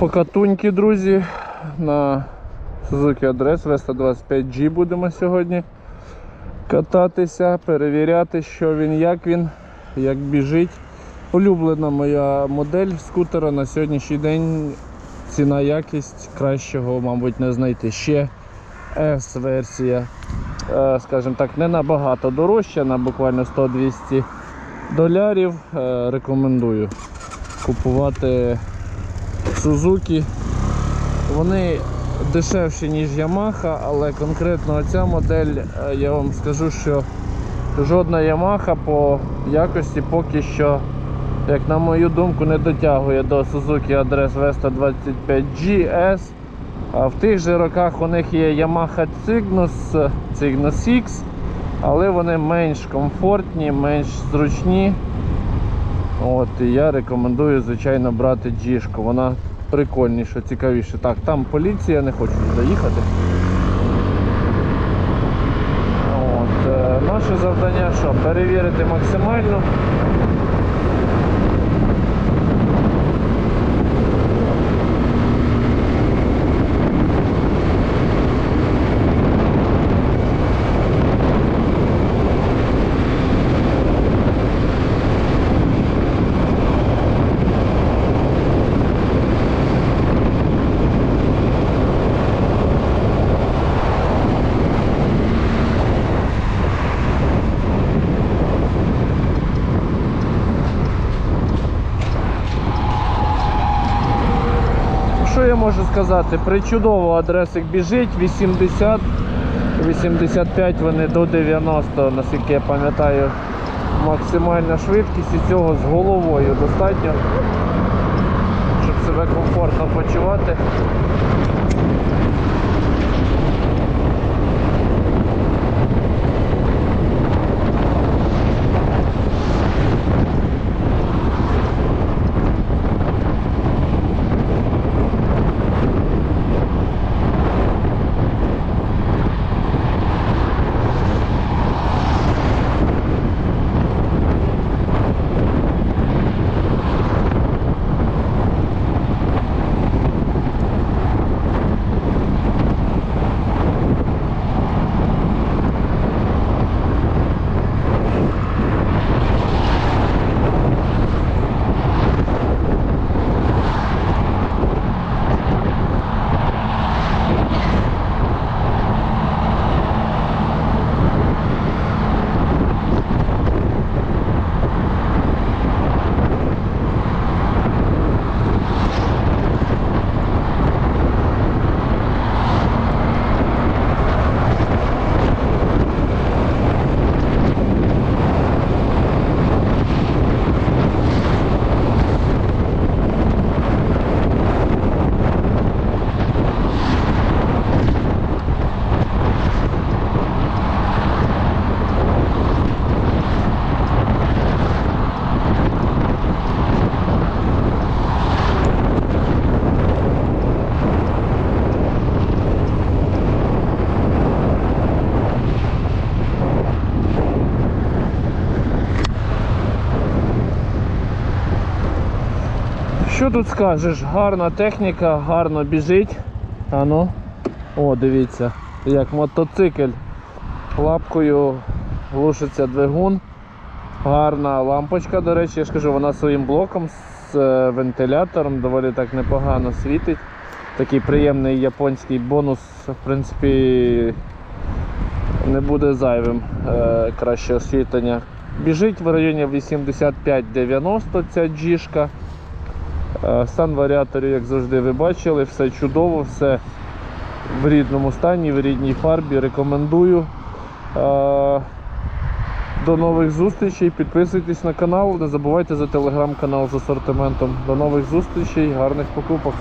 Покатуньки, друзі, на Suzuki Адрес Vesta 25G будемо сьогодні кататися, перевіряти, що він, як він, як біжить. Улюблена моя модель скутера на сьогоднішній день. Ціна якість кращого, мабуть, не знайти. Ще S-версія, е, скажімо так, не набагато дорожча, на буквально 100-200 долярів. Е, Рекомендую купувати Suzuki. Вони дешевші, ніж Yamaha, але конкретно ця модель, е, я вам скажу, що жодна Yamaha по якості поки що, як на мою думку, не дотягує до Suzuki Адрес Vesta 25G S. А в тих же роках у них є Yamaha Cygnus, Cygnus X, але вони менш комфортні, менш зручні. От, і я рекомендую, звичайно, брати G-шку. Вона прикольніша, цікавіша. Так, там поліція, не хочу туди їхати. От, е, наше завдання що? Перевірити максимально. Що я можу сказати? Причудово адресик біжить, 80, 85 вони до 90, наскільки я пам'ятаю, максимальна швидкість і цього з головою достатньо, щоб себе комфортно почувати. Що тут скажеш? Гарна техніка, гарно біжить. А ну. О, дивіться, як мотоцикль. Лапкою глушиться двигун. Гарна лампочка, до речі, я ж кажу, вона своїм блоком з е, вентилятором доволі так непогано світить. Такий приємний японський бонус, в принципі, не буде зайвим е, краще освітлення. Біжить в районі 85-90 ця джішка. Е, Стан варіаторів, як завжди, ви бачили, все чудово, все в рідному стані, в рідній фарбі. Рекомендую. Е, До нових зустрічей. Підписуйтесь на канал, не забувайте за телеграм-канал з асортиментом. До нових зустрічей, гарних покупок.